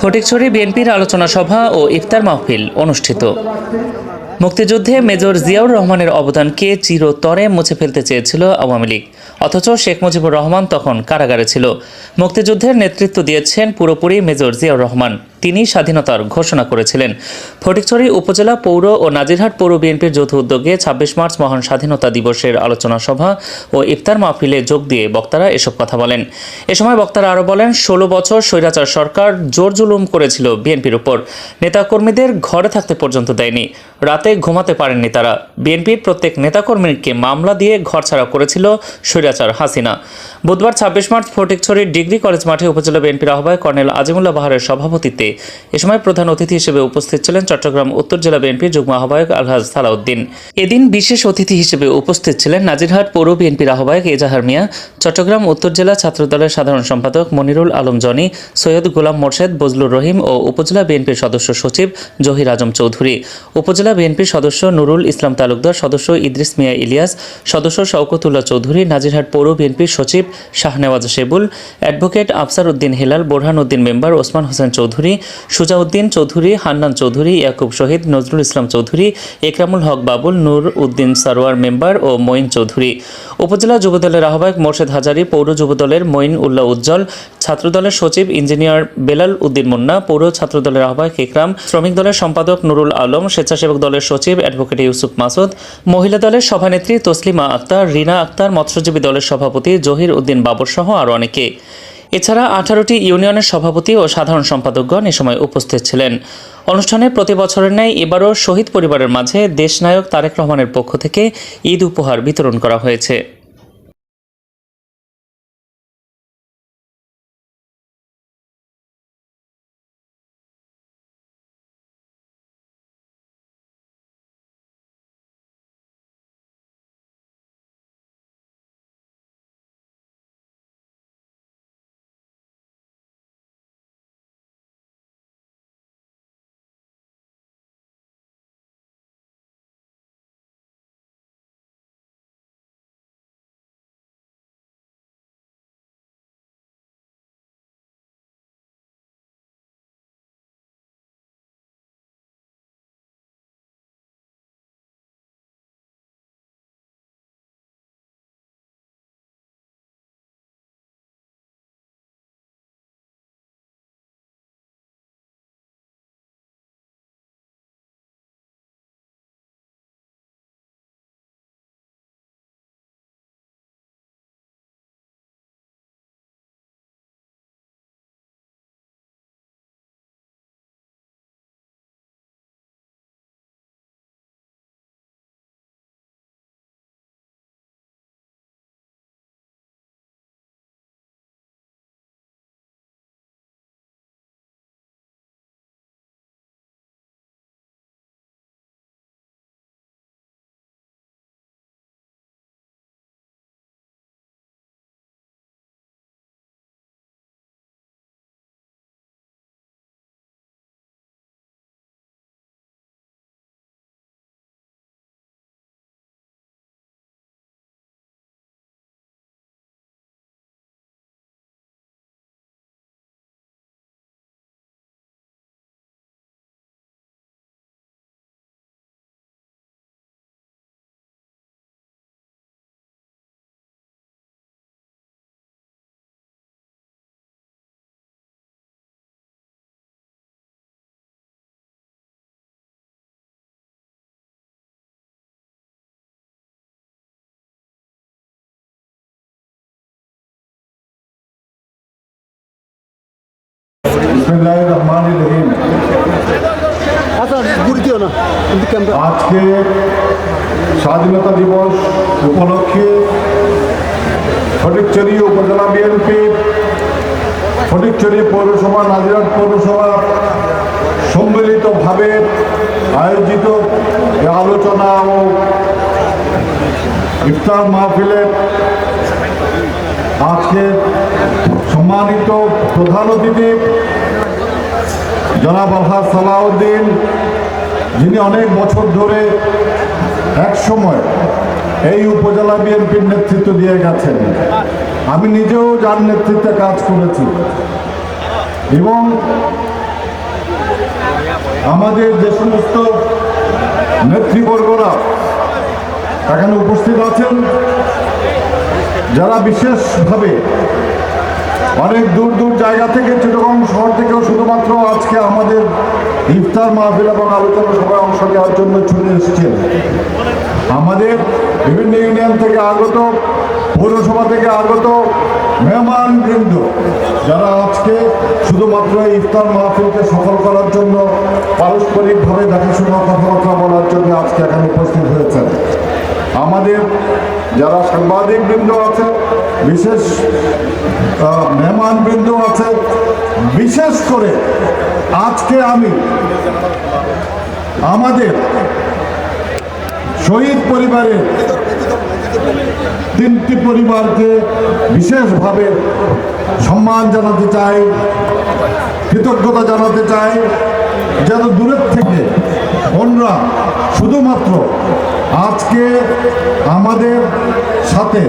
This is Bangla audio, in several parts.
ফটিকছড়ি বিএনপির আলোচনা সভা ও ইফতার মাহফিল অনুষ্ঠিত। মুক্তিযুদ্ধে মেজর জিয়াউর রহমানের অবদানকে চিরতরে মুছে ফেলতে চেয়েছিল আওয়ামী লীগ? অথচ শেখ মুজিবুর রহমান তখন কারাগারে ছিল। মুক্তিযুদ্ধের নেতৃত্ব দিয়েছেন পুরোপুরি মেজর জিয়াউর রহমান। তিনি স্বাধীনতার ঘোষণা করেছিলেন। ফটিকছড়ি উপজেলা পৌর ও নাজিরহাট পৌর বিএনপির যৌথ উদ্যোগে ছাব্বিশ মার্চ মহান স্বাধীনতা দিবসের আলোচনা সভা ও ইফতার মাহফিলে যোগ দিয়ে বক্তারা এসব কথা বলেন। এ সময় বক্তারা আরও বলেন, ষোলো বছর স্বৈরাচার সরকার জোর জুলুম করেছিল বিএনপির উপর। নেতাকর্মীদের ঘরে থাকতে পর্যন্ত দেয়নি। রাতে ঘুমাতে পারেননি তারা। বিএনপির প্রত্যেক নেতাকর্মীকে মামলা দিয়ে ঘরছাড়া করেছিল স্বৈরাচার হাসিনা। বুধবার ছাব্বিশ মার্চ ফটিকছড়ির ডিগ্রি কলেজ মাঠে উপজেলা বিএনপির আহ্বায়ক কর্নেল আজিমুল্লাহ বাহারের সভাপতিত্বে এ সময় প্রধান অতিথি হিসেবে উপস্থিত ছিলেন চট্টগ্রাম উত্তর জেলা বিএনপির যুগ্ম আহ্বায়ক আলহাজ সালাউদ্দিন। এদিন বিশেষ অতিথি হিসেবে উপস্থিত ছিলেন নাজিরহাট পৌর বিএনপির আহ্বায়ক এজাহার মিয়া, চট্টগ্রাম উত্তর জেলা ছাত্রদলের সাধারণ সম্পাদক মনিরুল আলম জনি, সৈয়দ গোলাম মোর্শেদ, বজলুর রহিম ও উপজেলা বিএনপির সদস্য সচিব জহির আজম চৌধুরী। উপজেলা বিএনপির সদস্য নুরুল ইসলাম তালুকদার, সদস্য ইদ্রিস মিয়া ইলিয়াস, সদস্য শওকতুল্লাহ চৌধুরী, নাজিরহাট পৌর বিএনপির সচিব Shahnewaz Shebul, advocate Afsar Uddin Helal Borhan Uddin member Osman Hossain Chowdhury Sujauddin Chowdhury, Hannan Chowdhury, Yakub Shahid, Nazrul Islam Chowdhury, Ekramul Haque Babul, Nur Uddin Sarowar member ও মঈন চৌধুরী। উপজেলা যুবদলের আহ্বায়ক মোর্শেদ হাজারি, পৌর যুবদলের মঈন উল্লাহ উজ্জ্বল, ছাত্রদলের সচিব ইঞ্জিনিয়ার বেলাল উদ্দিন মুন্না, পৌর ছাত্রদলের আহ্বায়ক ইকরাম শ্রমিক দলের সম্পাদক নুরুল আলম, স্বেচ্ছাসেবক দলের সচিব অ্যাডভোকেট ইউসুফ মাসুদ, মহিলা দলের সভানেত্রী তসলিমা আক্তার, রিনা আক্তার, মৎস্যজীবী দলের সভাপতি জহির উদ্দিন বাবর সহ আরও অনেকে। এছাড়া আঠারোটি ইউনিয়নের সভাপতি ও সাধারণ সম্পাদকগণ এ সময় উপস্থিত ছিলেন। অনুষ্ঠানে প্রতি বছরের ন্যায় এবারও শহীদ পরিবারের মাঝে দেশনায়ক তারেক রহমানের পক্ষ থেকে ঈদ উপহার বিতরণ করা হয়েছে। বিসমিল্লাহ রহমান রহিম। আজকে স্বাধীনতা দিবস উপলক্ষে ফটিকচুরি উপজেলা বিএনপি ফটিকচুরি পৌরসভা নাজিরাট পৌরসভা সম্মিলিতভাবে আয়োজিত আলোচনা ও ইফতার মাহফিলে আজকে সম্মানিত প্রধান অতিথি জনাব আলহাজ সালাউদ্দিন, যিনি অনেক বছর ধরে এক সময় এই উপজেলা বিএনপির নেতৃত্ব দিয়ে গেছেন। আমি নিজেও যার নেতৃত্বে কাজ করেছি। এবং আমাদের যে সমস্ত নেতৃবর্গরা এখানে উপস্থিত আছেন, যারা বিশেষভাবে অনেক দূর দূর জায়গা থেকে চিটগং শহর থেকেও শুধুমাত্র আজকে আমাদের ইফতার মাহফিল এবং আলোচনা সভায় অংশ নেওয়ার জন্য চলে এসেছেন। আমাদের বিভিন্ন ইউনিয়ন থেকে আগত, পৌরসভা থেকে আগত মেহমান বৃন্দ যারা আজকে শুধুমাত্র ইফতার মাহফিলকে সফল করার জন্য পারস্পরিকভাবে দেখাশোনা, কথাবার্তা বলার জন্য আজকে এখানে উপস্থিত হয়েছেন। আমাদের যারা সাংবাদিক বৃন্দ আছে বিশেষ আহ, মেহমান বৃন্দ আছে বিশেষ করে আজকে আমি আমাদের শহীদ পরিবারের তিনটি পরিবারকে বিশেষভাবে সম্মান জানাতে চাই কৃতজ্ঞতা জানাতে চাই যেন দূরের থেকে অন্যরা শুধুমাত্র আজকে আমাদের সাথে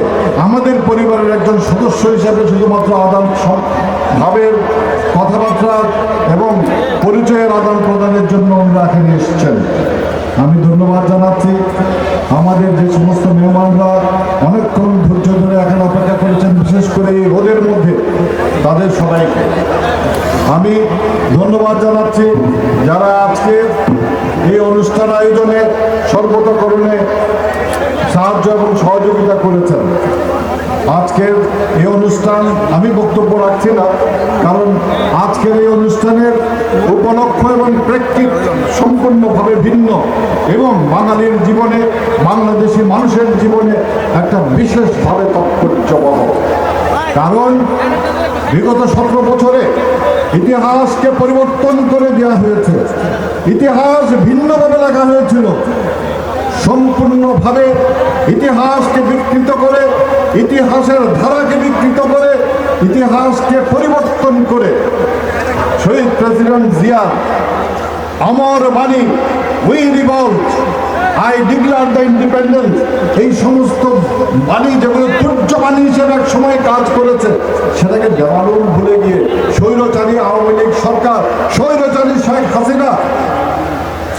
আমাদের পরিবারের একজন সদস্য হিসাবে শুধুমাত্র আদান ভাবের কথাবার্তা এবং পরিচয়ের আদান প্রদানের জন্য ওনারা এখানে এসেছেন। আমি ধন্যবাদ জানাচ্ছি। আমাদের যে সমস্ত মেহমানরা অনেকক্ষণ ধৈর্য ধরে এখানে অপেক্ষা করেছেন, বিশেষ করে এই রোদের মধ্যে তাদের সবাইকে। আমি ধন্যবাদ জানাচ্ছি যারা আজকে এই অনুষ্ঠান আয়োজনে সর্বতকরণে সাহায্য এবং সহযোগিতা করেছেন। আজকের এই অনুষ্ঠান আমি বক্তব্য রাখছি না, কারণ আজকের এই অনুষ্ঠানের উপলক্ষ এবং প্রেক্ষিত সম্পূর্ণভাবে ভিন্ন এবং বাঙালির জীবনে, বাংলাদেশি মানুষের জীবনে একটা বিশেষভাবে তাৎপর্যবহ। কারণ বিগত সতেরো বছরে ইতিহাসকে পরিবর্তন করে দেওয়া হয়েছে। ইতিহাস ভিন্নভাবে লেখা হয়েছিল। সম্পূর্ণভাবে ইতিহাসকে বিকৃত করে, ইতিহাসের ধারাকে বিকৃত করে, ইতিহাসকে পরিবর্তন করে। শহীদ প্রেসিডেন্ট জিয়া অমর বাণী, we revolt. I declare the independence এই সমস্ত বাণী যেগুলো তুর্য বাণী হিসেবে এক সময় কাজ করেছে, সেটাকে দেওয়ালুম ভুলে গিয়ে স্বৈরচারী আওয়ামী লীগ সরকার, স্বৈরচারী শেখ হাসিনা,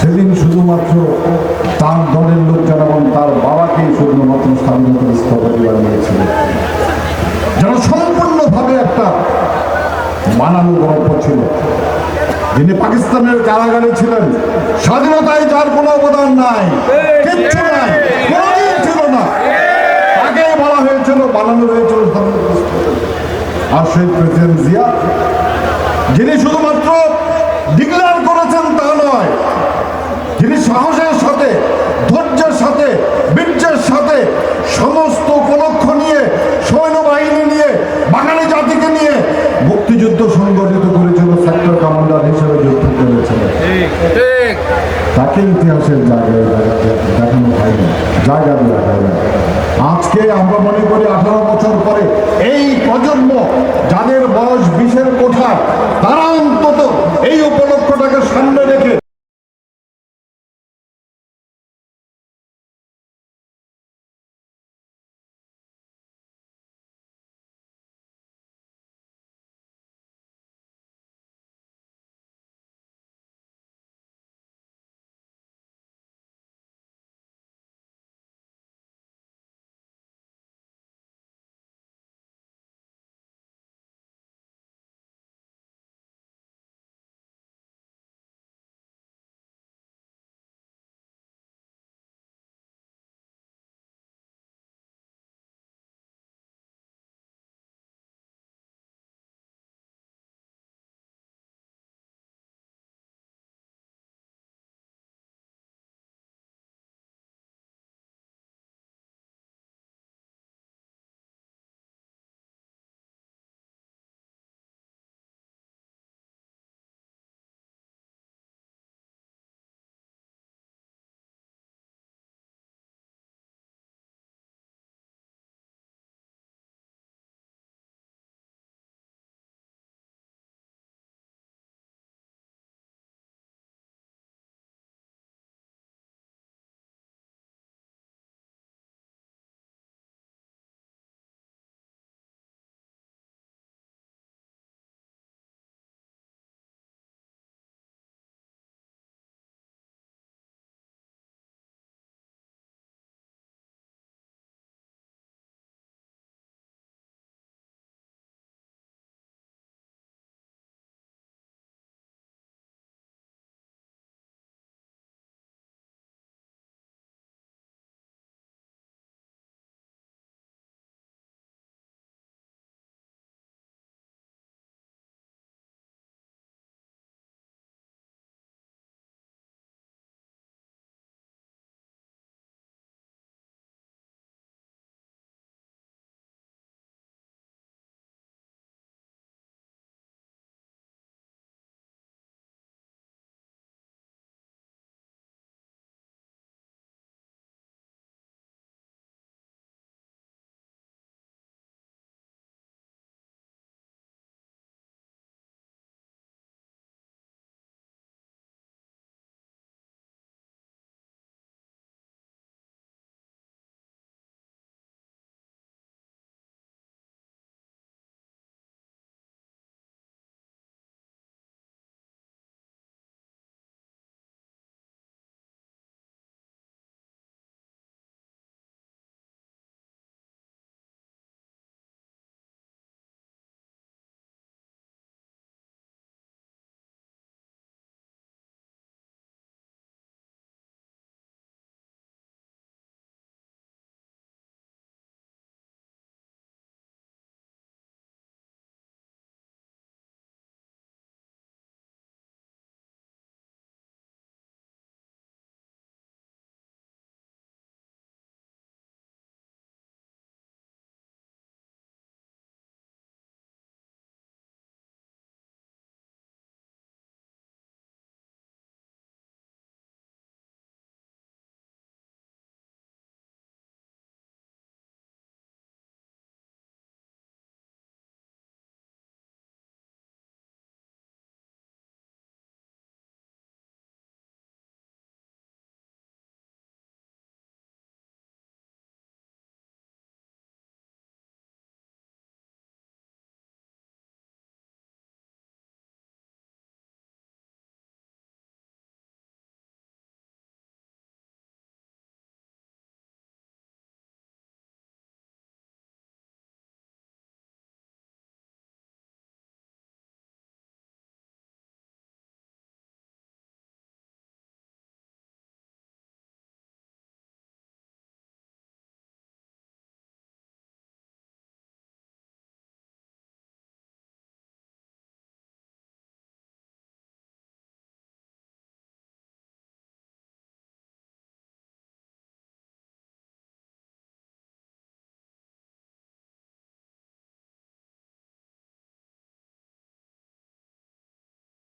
সেদিন শুধুমাত্র তার দলের লোকজন এবং তার বাবাকেই শুধুমাত্র স্বাধীনতার স্থপতি বানিয়েছিল। যারা সম্পূর্ণভাবে একটা বানানো গল্প ছিল। যিনি পাকিস্তানের কারাগারে ছিলেন, স্বাধীনতায় যার কোনো অবদান নাই, কিচ্ছু নাই ছিল না। তাকে বলা হয়েছিল, বানানো হয়েছিল আর শহীদ প্রেসিডেন্ট জিয়া, যিনি শুধুমাত্র ডিক্লেয়ার করেছেন তা নয়, যিনি সাহসের সাথে, ধৈর্যের সাথে, বীর্যের সাথে সমস্ত উপলক্ষ নিয়ে, সৈন্যবাহিনী নিয়ে, বাঙালি জাতিকে নিয়ে মুক্তিযুদ্ধ সংগঠিত কমান্ডার হিসেবে যুক্ত করেছিল তাকে ইতিহাসের জায়গায় দেখানো জায়গা দেওয়া আজকে আমরা মনে করি আঠারো বছর পরে এই প্রজন্ম যাদের বয়স বিশের কোঠায় তারা অন্তত এই উপলক্ষটাকে সামনে রেখে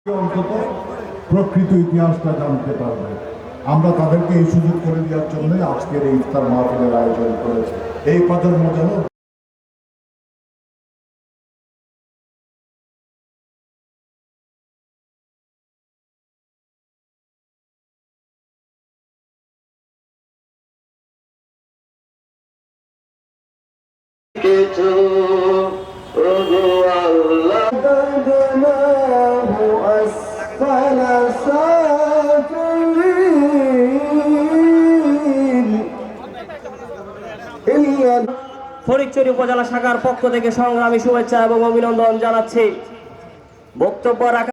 অন্তত প্রকৃত ইতিহাসটা জানতে পারবে। আমরা তাদেরকে এই সুযোগ করে দেওয়ার জন্য আজকের এই ইফতার মাহফিলের আয়োজন করেছি। এই প্রজন্ম যেন কিছু আল্লাহ। ফরিকচুরি উপজেলা শাখার পক্ষ থেকে সংগ্রামী শুভেচ্ছা এবং অভিনন্দন জানাচ্ছি। বক্তব্য রাখা